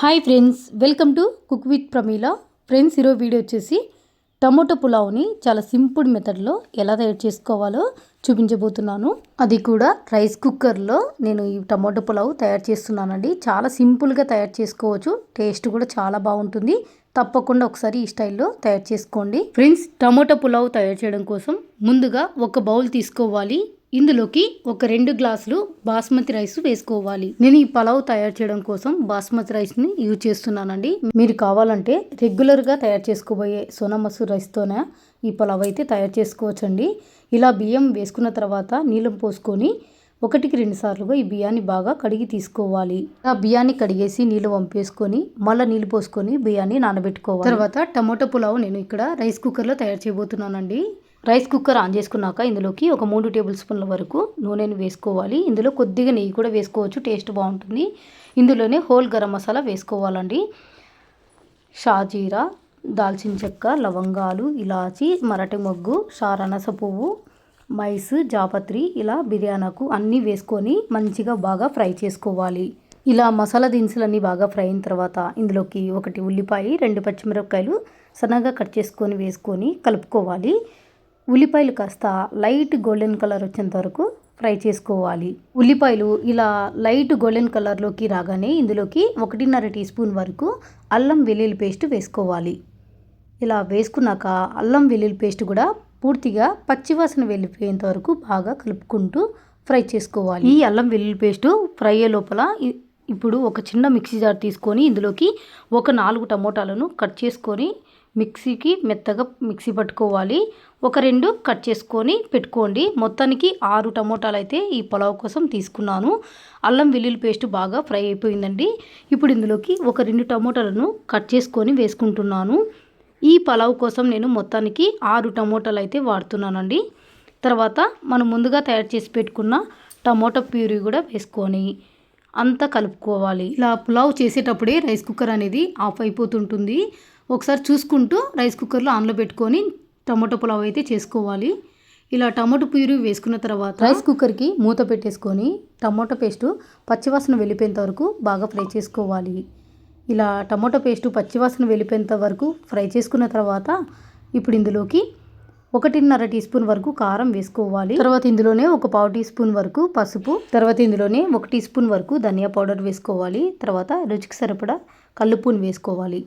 Hi friends welcome to cook with Pramila friends ఈరోజు video వచ్చేసి tomato పులావ్ని చాలా సింపుల్ మెథడ్లో ఎలా తయారు చేసుకోవాలో చూపించబోతున్నాను. అది కూడా రైస్ కుక్కర్లో నేను ఈ టమోటో పులావ్ తయారు చేస్తున్నానండి. చాలా సింపుల్గా తయారు చేసుకోవచ్చు. టేస్ట్ కూడా చాలా బాగుంటుంది. తప్పకుండా ఒకసారి ఈ స్టైల్లో తయారు చేసుకోండి. ఫ్రెండ్స్ టమోటా పులావ్ తయారు చేయడం కోసం ముందుగా ఒక బౌల్ తీసుకోవాలి. ఇందులోకి ఒక రెండు గ్లాసులు బాస్మతి రైస్ వేసుకోవాలి. నేను ఈ పలావ్ తయారు చేయడం కోసం బాస్మతి రైస్ని యూజ్ చేస్తున్నానండి. మీరు కావాలంటే రెగ్యులర్గా తయారు చేసుకోబోయే సోనా మసూర్ రైస్తోనే ఈ పలావ్ అయితే తయారు చేసుకోవచ్చండి. ఇలా బియ్యం వేసుకున్న తర్వాత నీళ్ళం పోసుకొని ఒకటికి రెండు సార్లుగా ఈ బియ్యాన్ని బాగా కడిగి తీసుకోవాలి. ఆ బియ్యాన్ని కడిగేసి నీళ్ళు వంపేసుకొని మళ్ళీ నీళ్ళు పోసుకొని బియ్యాన్ని నానబెట్టుకోవాలి. తర్వాత టమాటో పులావ్ నేను ఇక్కడ రైస్ కుక్కర్లో తయారు చేయబోతున్నానండి. రైస్ కుక్కర్ ఆన్ చేసుకున్నాక ఇందులోకి ఒక మూడు టేబుల్ స్పూన్ల వరకు నూనెను వేసుకోవాలి. ఇందులో కొద్దిగా నెయ్యి కూడా వేసుకోవచ్చు టేస్ట్ బాగుంటుంది. ఇందులోనే హోల్ గరం మసాలా వేసుకోవాలండి. షాజీరా దాల్చిన చెక్క లవంగాలు ఇలాచి మరటి మొగ్గు షారనస పువ్వు మైస్ జాపత్రి ఇలా బిర్యానాకు అన్నీ వేసుకొని మంచిగా బాగా ఫ్రై చేసుకోవాలి. ఇలా మసాలా దినుసులన్నీ బాగా ఫ్రై అయిన తర్వాత ఇందులోకి ఒకటి ఉల్లిపాయ రెండు పచ్చిమిరపకాయలు సన్నగా కట్ చేసుకొని వేసుకొని కలుపుకోవాలి. ఉల్లిపాయలు కాస్త లైట్ గోల్డెన్ కలర్ వచ్చేంత వరకు ఫ్రై చేసుకోవాలి. ఉల్లిపాయలు ఇలా లైట్ గోల్డెన్ కలర్లోకి రాగానే ఇందులోకి ఒకటిన్నర టీ స్పూన్ వరకు అల్లం వెల్లుల్లి పేస్ట్ వేసుకోవాలి. ఇలా వేసుకున్నాక అల్లం వెల్లుల్లి పేస్ట్ కూడా పూర్తిగా పచ్చివాసన వెళ్ళిపోయేంత వరకు బాగా కలుపుకుంటూ ఫ్రై చేసుకోవాలి. ఈ అల్లం వెల్లుల్లి పేస్ట్ ఫ్రై అయ్యే లోపల ఇప్పుడు ఒక చిన్న మిక్సీ జార్ తీసుకొని ఇందులోకి ఒక నాలుగు టమోటాలను కట్ చేసుకొని మిక్సీకి మెత్తగా మిక్సీ పట్టుకోవాలి. ఒక రెండు కట్ చేసుకొని పెట్టుకోండి. మొత్తానికి ఆరు టమోటాలు అయితే ఈ పొలావ్ కోసం తీసుకున్నాను. అల్లం వెల్లుల్లి పేస్ట్ బాగా ఫ్రై అయిపోయిందండి. ఇప్పుడు ఇందులోకి ఒక రెండు టమోటాలను కట్ చేసుకొని వేసుకుంటున్నాను. ఈ పలావ్ కోసం నేను మొత్తానికి ఆరు టమోటాలు అయితే వాడుతున్నానండి. తర్వాత మనం ముందుగా తయారు చేసి పెట్టుకున్న టమోటా ప్యూరీ కూడా వేసుకొని అంతా కలుపుకోవాలి. ఇలా పులావ్ చేసేటప్పుడే రైస్ కుక్కర్ అనేది ఆఫ్ అయిపోతుంటుంది. ఒకసారి చూసుకుంటూ రైస్ కుక్కర్లో ఆన్లో పెట్టుకొని టమాటో పులావ్ అయితే చేసుకోవాలి. ఇలా టమాటో ప్యూరీ వేసుకున్న తర్వాత రైస్ కుక్కర్కి మూత పెట్టేసుకొని టమాటో పేస్టు పచ్చివాసన వెళ్ళిపోయేంత వరకు బాగా ఫ్రై చేసుకోవాలి. ఇలా టమాటో పేస్ట్ పచ్చివాసన వెళ్ళిపోయేంత వరకు ఫ్రై చేసుకున్న తర్వాత ఇప్పుడు ఇందులోకి ఒకటిన్నర టీ స్పూన్ వరకు కారం వేసుకోవాలి. తర్వాత ఇందులోనే ఒక పావు టీ స్పూన్ వరకు పసుపు తర్వాత ఇందులోనే ఒక టీ స్పూన్ వరకు ధనియా పౌడర్ వేసుకోవాలి. తర్వాత రుచికి సరిపడా కల్లుపూని వేసుకోవాలి.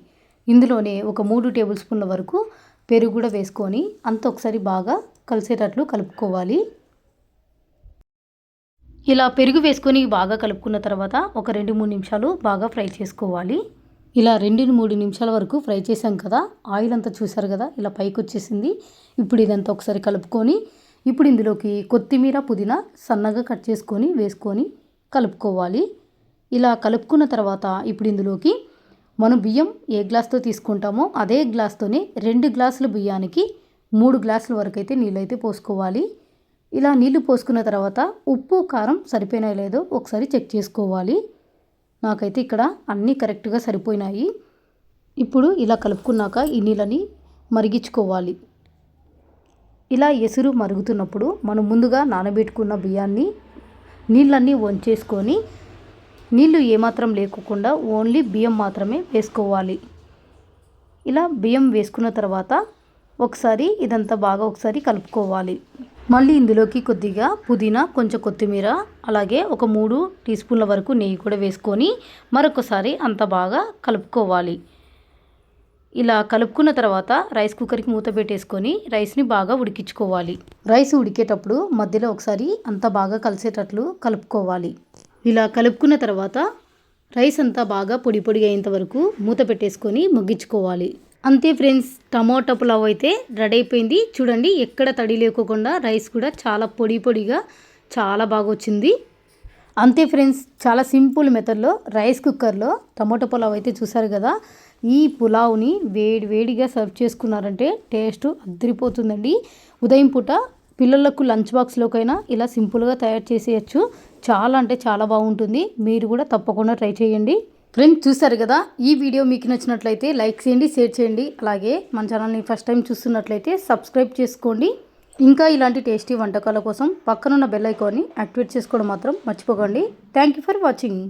ఇందులోనే ఒక మూడు టేబుల్ స్పూన్ల వరకు పెరుగు కూడా వేసుకొని అంత ఒకసారి బాగా కలిసేటట్లు కలుపుకోవాలి. ఇలా పెరుగు వేసుకొని బాగా కలుపుకున్న తర్వాత ఒక రెండు మూడు నిమిషాలు బాగా ఫ్రై చేసుకోవాలి. ఇలా రెండు మూడు నిమిషాల వరకు ఫ్రై చేసాం కదా ఆయిల్ అంతా చూసారు కదా ఇలా పైకి వచ్చేసింది. ఇప్పుడు ఇదంతా ఒకసారి కలుపుకొని ఇప్పుడు ఇందులోకి కొత్తిమీర పుదీనా సన్నగా కట్ చేసుకొని వేసుకొని కలుపుకోవాలి. ఇలా కలుపుకున్న తర్వాత ఇప్పుడు ఇందులోకి మనం బియ్యం ఏ గ్లాస్తో తీసుకుంటామో అదే గ్లాస్తోనే రెండు గ్లాసుల బియ్యానికి మూడు గ్లాసుల వరకు అయితే నీళ్ళు అయితే పోసుకోవాలి. ఇలా నీళ్ళు పోసుకున్న తర్వాత ఉప్పు కారం సరిపోయినా లేదో ఒకసారి చెక్ చేసుకోవాలి. నాకైతే ఇక్కడ అన్నీ కరెక్ట్గా సరిపోయినాయి. ఇప్పుడు ఇలా కలుపుకున్నాక ఈ నీళ్ళని మరిగించుకోవాలి. ఇలా ఎసురు మరుగుతున్నప్పుడు మనం ముందుగా నానబెట్టుకున్న బియ్యాన్ని నీళ్ళన్నీ వంచేసుకొని నీళ్ళు ఏమాత్రం లేకుండా ఓన్లీ బియ్యం మాత్రమే వేసుకోవాలి. ఇలా బియ్యం వేసుకున్న తర్వాత ఒకసారి ఇదంతా బాగా ఒకసారి కలుపుకోవాలి. మళ్ళీ ఇందులోకి కొద్దిగా పుదీనా కొంచెం కొత్తిమీర అలాగే ఒక మూడు టీ స్పూన్ల వరకు నెయ్యి కూడా వేసుకొని మరొకసారి అంత బాగా కలుపుకోవాలి. ఇలా కలుపుకున్న తర్వాత రైస్ కుక్కర్కి మూత పెట్టేసుకొని రైస్ని బాగా ఉడికించుకోవాలి. రైస్ ఉడికేటప్పుడు మధ్యలో ఒకసారి అంత బాగా కలిసేటట్లు కలుపుకోవాలి. ఇలా కలుపుకున్న తర్వాత రైస్ అంతా బాగా పొడి పొడి అయ్యేంత వరకు మూత పెట్టేసుకొని ముగ్గించుకోవాలి. అంతే ఫ్రెండ్స్ టమోటా పులావ్ అయితే రెడీ అయిపోయింది. చూడండి ఎక్కడ తడి లేకోకుండా రైస్ కూడా చాలా పొడి పొడిగా చాలా బాగా వచ్చింది. అంతే ఫ్రెండ్స్ చాలా సింపుల్ మెథడ్లో రైస్ కుక్కర్లో టమోటా పులావ్ అయితే చూసారు కదా ఈ పులావ్ని వేడి వేడిగా సర్వ్ చేసుకున్నారంటే టేస్ట్ అద్దరిపోతుందండి ఉదయం పూట పిల్లలకు లంచ్ బాక్స్లోకైనా ఇలా సింపుల్గా తయారు చేసేయచ్చు. చాలా అంటే చాలా బాగుంటుంది. మీరు కూడా తప్పకుండా ట్రై చేయండి. ఫ్రెండ్స్ చూసారు కదా? ఈ వీడియో మీకు నచ్చినట్లయితే లైక్ చేయండి షేర్ చేయండి. అలాగే మన ఛానల్ని ఫస్ట్ టైం చూస్తున్నట్లయితే సబ్స్క్రైబ్ చేసుకోండి. ఇంకా ఇలాంటి టేస్టీ వంటకాల కోసం పక్కనున్న బెల్ ఐకాన్ని యాక్టివేట్ చేసుకోవడం మాత్రం మర్చిపోకండి. Thank you for watching